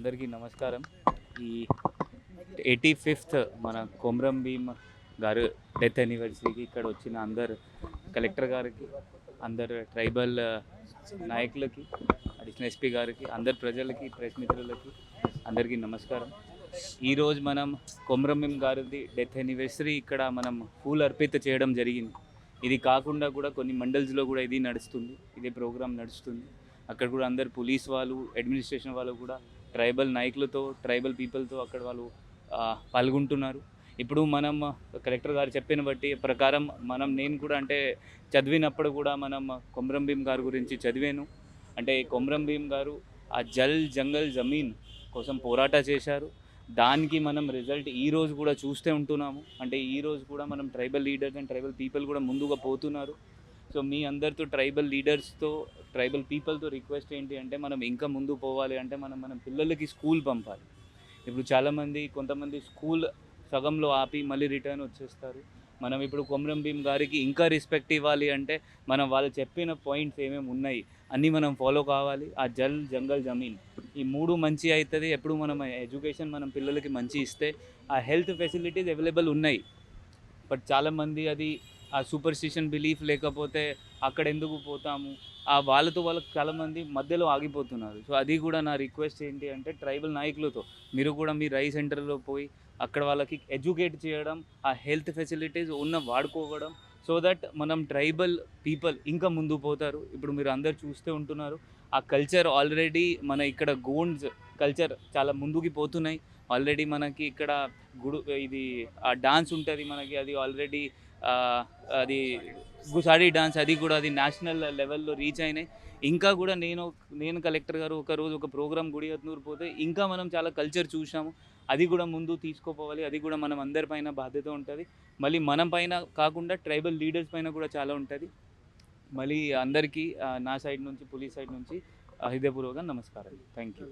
అందరికీ నమస్కారం. ఈ ఎయిటీ ఫిఫ్త్ మన కొమరం భీమ్ గారు డెత్ యానివర్సరీకి ఇక్కడ వచ్చిన అందరు కలెక్టర్ గారికి అందరు ట్రైబల్ నాయకులకి అడిషనల్ ఎస్పీ గారికి అందరు ప్రజలకి ప్రెస్ మిత్రులకి అందరికీ నమస్కారం. ఈరోజు మనం కొమరం భీమ్ గారిది డెత్ యానివర్సరీ ఇక్కడ మనం పూలు అర్పిత చేయడం జరిగింది. ఇది కాకుండా కూడా కొన్ని మండల్స్లో కూడా ఇది నడుస్తుంది. ఇదే ప్రోగ్రాం నడుస్తుంది. అక్కడ కూడా అందరు పోలీస్ వాళ్ళు అడ్మినిస్ట్రేషన్ వాళ్ళు కూడా ట్రైబల్ నాయకులతో ట్రైబల్ పీపుల్తో అక్కడ వాళ్ళు పాల్గొంటున్నారు. ఇప్పుడు మనం కలెక్టర్ గారు చెప్పిన బట్టి ప్రకారం మనం నేను కూడా అంటే చదివినప్పుడు కూడా మనం కొమరం భీమ్ గారి గురించి చదివాను. అంటే కొమరం భీమ్ గారు ఆ జల్ జంగల్ జమీన్ కోసం పోరాట చేశారు. దానికి మనం రిజల్ట్ ఈ రోజు కూడా చూస్తే ఉంటున్నాము. అంటే ఈ రోజు కూడా మనం tribal leaders and tribal people కూడా ముందుగా పోతున్నారు. సో మీ అందరితో ట్రైబల్ లీడర్స్తో ట్రైబల్ పీపుల్తో రిక్వెస్ట్ ఏంటి అంటే మనం ఇంకా ముందు పోవాలి అంటే మనం మన పిల్లలకి స్కూల్ పంపాలి. ఇప్పుడు చాలామంది కొంతమంది స్కూల్ సగంలో ఆపి మళ్ళీ రిటర్న్ వచ్చేస్తారు. మనం ఇప్పుడు కొమరం భీమ్ గారికి ఇంకా రెస్పెక్ట్ ఇవ్వాలి అంటే మనం వాళ్ళు చెప్పిన పాయింట్స్ ఏమేమి ఉన్నాయి అన్నీ మనం ఫాలో కావాలి. ఆ జల్ జంగల్ జమీన్ ఈ మూడు మంచి అవుతుంది ఎప్పుడు మనం ఎడ్యుకేషన్ మనం పిల్లలకి మంచి ఇస్తే ఆ హెల్త్ ఫెసిలిటీస్ అవైలబుల్ ఉన్నాయి. బట్ చాలామంది అది ఆ సూపర్స్టిషన్ బిలీఫ్ లేకపోతే అక్కడ ఎందుకు పోతాము? ఆ వాళ్ళతో వాళ్ళకి చాలామంది మధ్యలో ఆగిపోతున్నారు. సో అది కూడా నా రిక్వెస్ట్ ఏంటి అంటే ట్రైబల్ నాయకులతో. మీరు కూడా మీ రై సెంటర్లో పోయి అక్కడ వాళ్ళకి ఎడ్యుకేట్ చేయడం ఆ హెల్త్ ఫెసిలిటీస్ ఉన్న వాడుకోవడం సో దట్ మనం ట్రైబల్ పీపుల్ ఇంకా ముందు పోతారు. ఇప్పుడు మీరు అందరు చూస్తూ ఉంటున్నారు ఆ కల్చర్ ఆల్రెడీ మన ఇక్కడ గోండ్స్ కల్చర్ చాలా ముందుకి పోతున్నాయి. ఆల్రెడీ మనకి ఇక్కడ గుడు ఇది ఆ డాన్స్ ఉంటుంది మనకి అది ఆల్రెడీ అది గుసాడి డాన్స్ అది కూడా అది నేషనల్ లెవెల్లో రీచ్ అయినాయి. ఇంకా కూడా నేను నేను కలెక్టర్ గారు ఒక రోజు ఒక ప్రోగ్రామ్ గుడియత్నూరు పోతే ఇంకా మనం చాలా కల్చర్ చూసాము అది కూడా ముందు తీసుకోపోవాలి అది కూడా మనం అందరిపైన బాధ్యత ఉంటుంది. మళ్ళీ మనం పైన కాకుండా ట్రైబల్ లీడర్స్ పైన కూడా చాలా ఉంటుంది. మళ్ళీ అందరికీ నా సైడ్ నుంచి పోలీస్ సైడ్ నుంచి హృదయపూర్వక హృదయపూర్వకంగా నమస్కారం థ్యాంక్ యూ